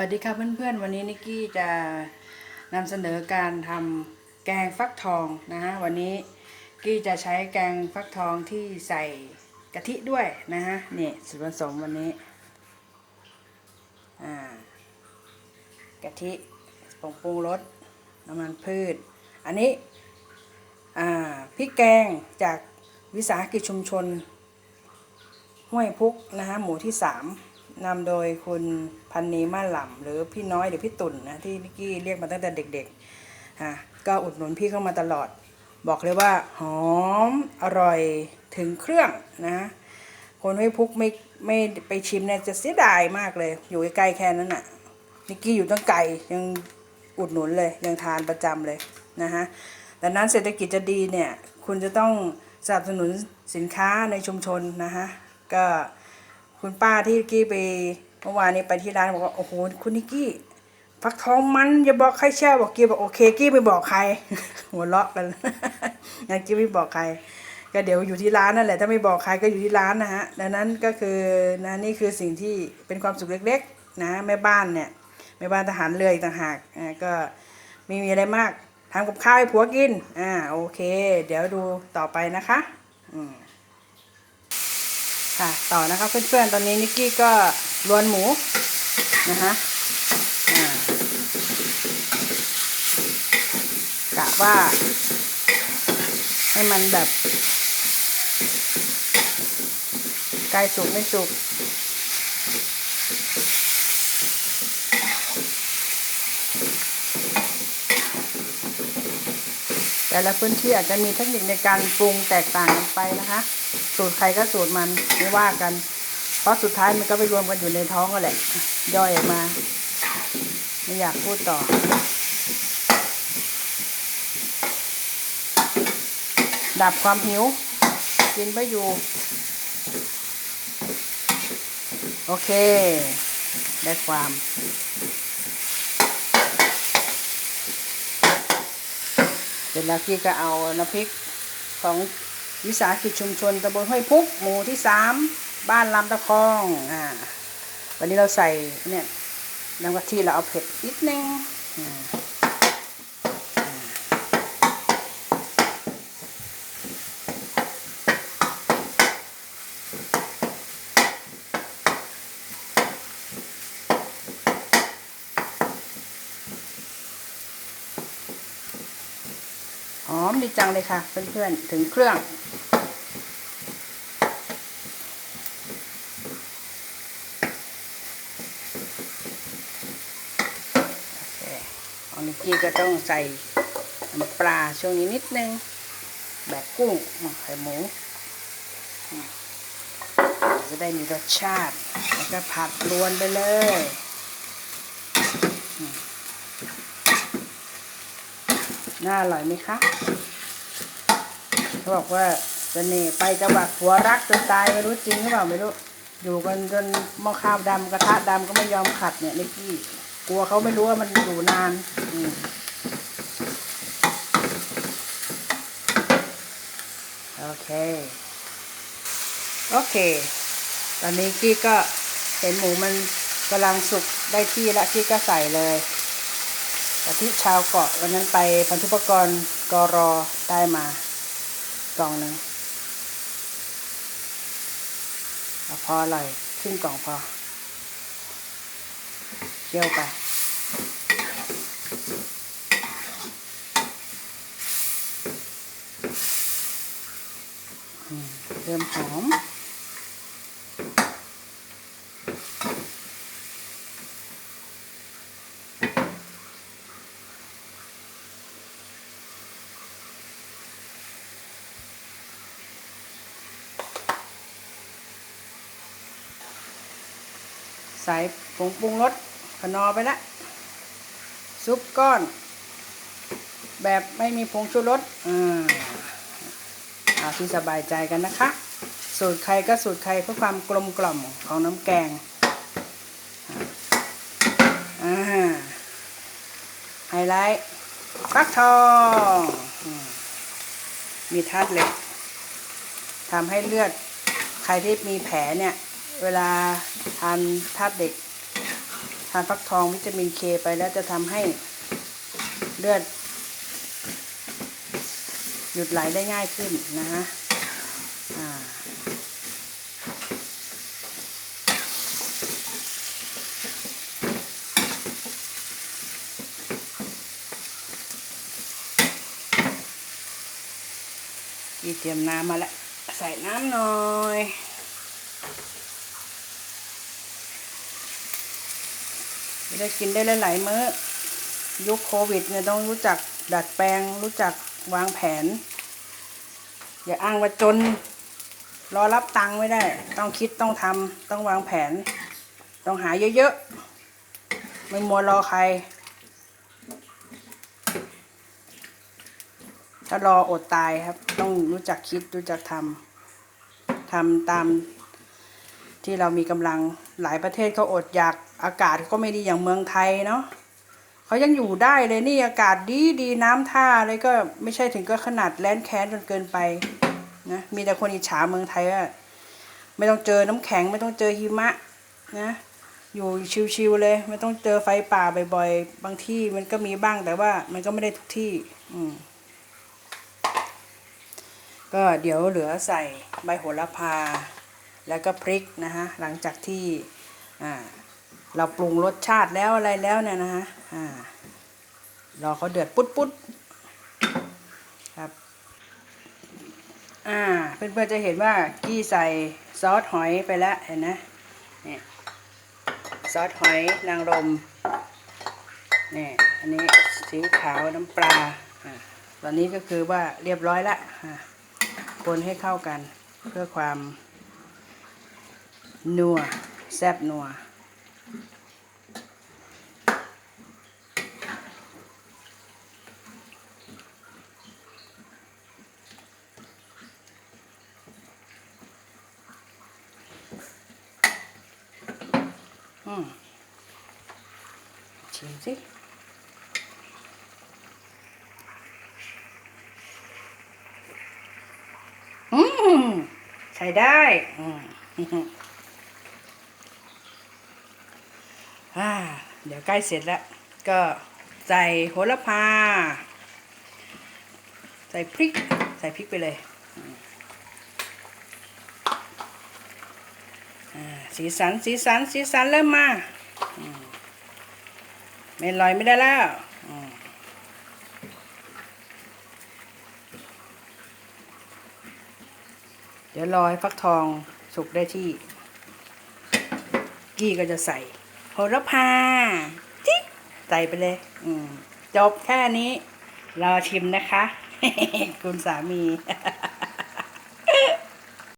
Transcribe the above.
วัสดีค่ะเพื่อนๆ วันนี้นิกกี้จะนำเสนอการทำแกงฟักทองนะฮะวันนี้กี้จะใช้แกงฟักทองที่ใส่กะทิด้วยนะฮะนี่ส่วนผสมวันนี้อ่ากะทิผงปรุงรสน้ำมันพืช อันนี้อ่าพริกแกงจากวิสาหกิจชุมชน ห้วยพุกนะฮะหมู่ที่สาม นำโดยคุณพันนีมาหล่ำหรือพี่น้อยหรือพี่ตุ่นนะที่นิกกี้เรียกมาตั้งแต่เด็กๆฮะก็อุดหนุนพี่เข้ามาตลอด บอกเลยว่าหอมอร่อยถึงเครื่องนะคนห้วยพุกไม่ไม่ไปชิมเนี่ยจะเสียดายมากเลย อยู่ใกล้แค่นั้นน่ะนิกกี้อยู่ตั้งไกลยังอุดหนุนเลยยังทานประจำเลยนะฮะดังนั้นเศรษฐกิจจะดีเนี่ยคุณจะต้องสนับสนุนสินค้าในชุมชนนะฮะก็ คุณป้าที่กี้ไปเมื่อวานนี้ไปที่ร้านบอกว่าโอ้โหคุณนิกกี้ฟักทองมันอย่าบอกใครเชื่อบอกกี้บอกโอเคกี้ไม่บอกใคร หัวเราะกันงั้นกี้ไม่บอกใคร ก็เดี๋ยวอยู่ที่ร้านนั่นแหละถ้าไม่บอกใครก็อยู่ที่ร้านนะฮะดังนั้นก็คือนะนี่คือสิ่งที่เป็นความสุขเล็ก ๆ นะแม่บ้านเนี่ยแม่บ้านทหารเรืออีกต่างหากอ่าก็ไม่มีอะไรมากทำกับข้าวให้ผัวกินอ่าโอเค เดี๋ยวดูต่อไปนะคะ อืม ค่ะต่อนะคะเพื่อนๆตอนนี้นิกกี้ก็รวนหมูนะคะกะว่า ให้มันแบบใกล้สุกไม่สุกแต่ละพื้นที่อาจจะมีเทคนิคในการปรุงแตกต่างกันไปนะคะ สูตรใครก็สูตรมันไม่ว่ากัน เพราะสุดท้ายมันก็ไปรวมกันอยู่ในท้องก็แหละ ย่อยออกมา ไม่อยากพูดต่อ ดับความหิว กินไปอยู่ โอเค ได้ความเสร็จแล้วพี่ก็เอาน้ำพริกของ วิสาหกิจชุมชนตำบลห้วยพุกหมู่ที่สามบ้านลำตะคองอ่าวันนี้เราใส่เนี่ยน้ำกะทิเราเอาเผ็ดนิดนึงอ่า หอมดีจังเลยค่ะ เพื่อนๆ ถึงเครื่อง โอเคอันนี้กี้ก็ต้องใส่น้ำปลาช่วงนี้นิดนึง แบบกุ้งไข่หมู จะได้มีรสชาติ แล้วก็ผัดรวนไปเลยอืม น่าอร่อยไหมคะเขาบอกว่าเสน่ห์ไปจังหวัดหัวรักจนตายไม่รู้จริงหรือเปล่าไม่รู้อยู่กันจนหม้อข้าวดำกระทะดำก็ไม่ยอมขัดเนี่ยนิกกี้กลัวเขาไม่รู้ว่ามันอยู่นานอืมโอเค โอเค ตอนนี้กี้ก็เห็นหมูมันกำลังสุกได้ที่แล้วกี้ก็ใส่เลย กะทิชาวเกาะวันนั้นไปพันธุปกรณ์กรอได้มากล่องหนึ่งอพออร่อยครึ่งกล่องพอเคี่ยวไปเริ่มหอม ส่ผงปรุงรสขนอไปละซุปก้อน แบบไม่มีผงชูรสอ่าเอาที่สบายใจกันนะคะ สูตรใครก็สูตรใครเพื่อความกลมกล่อมของน้ำแกงไฮไลท์ฟักทองอมมีธาตุเหล็กทำให้เลือด ใครที่มีแผลเนี่ย เวลาทานธาตุเด็ก ทานฟักทองวิตามินเคไปแล้วจะทำให้เลือด หยุดไหลได้ง่ายขึ้นนะฮะอ่าพี่เตรียมน้ำมาแล้ว ใส่น้ำหน่อย จะได้กินได้หลายๆมื้อ ยุคโควิดเนี่ยต้องรู้จักดัดแปลง รู้จักวางแผน อย่าอ้างว่าจน รอรับตังค์ไม่ได้ ต้องคิดต้องทำต้องวางแผน ต้องหาเยอะๆ ไม่มัวรอใคร ถ้ารออดตายครับ ต้องรู้จักคิดรู้จักทำทำตาม ที่เรามีกำลังหลายประเทศเขาอดอยากอากาศก็ไม่ดีอย่างเมืองไทยเนาะเขายังอยู่ได้เลยนี่อากาศดีดีน้ำท่าอะไรก็ไม่ใช่ถึงก็ขนาดแล้นแค้นจนเกินไปนะมีแต่คนอิจฉาเมืองไทยว่าไม่ต้องเจอน้ำแข็งไม่ต้องเจอหิมะนะอยู่ชิวๆเลย ไม่ต้องเจอไฟป่าบ่อยๆ บางที่มันก็มีบ้างแต่ว่ามันก็ไม่ได้ทุกที่ อืมก็เดี๋ยวเหลือใส่ใบโหระพา แล้วก็พริกนะฮะหลังจากที่เราปรุงรสชาติแล้วอะไรแล้วเนี่ยนะฮะรอเขาเดือดปุ๊ดปุ๊ดครับอ่าเพื่อนๆจะเห็นว่ากี้ใส่ซอสหอยไปแล้วเห็นนะเนี่ยซอสหอยนางรมเนี่ยอันนี้สีขาวน้ำปลาอ่าตอนนี้ก็คือว่าเรียบร้อยละอ่าคนให้เข้ากันเพื่อความ นัวแซบนัวอืมชิมสิอืมใช้ได้ อืม อ่า เดี๋ยวใกล้เสร็จแล้ว ก็ใส่โหระพา ใส่พริก ใส่พริกไปเลย สีสัน สีสัน สีสันเริ่มมาไม่ลอยไม่ได้แล้วเดี๋ยวรอให้ฟักทองสุกได้ที่ กี้ก็จะใส่ หระพาจิ๊กใส่ไปเลย อืมจบแค่นี้ รอชิมนะคะ คุณสามี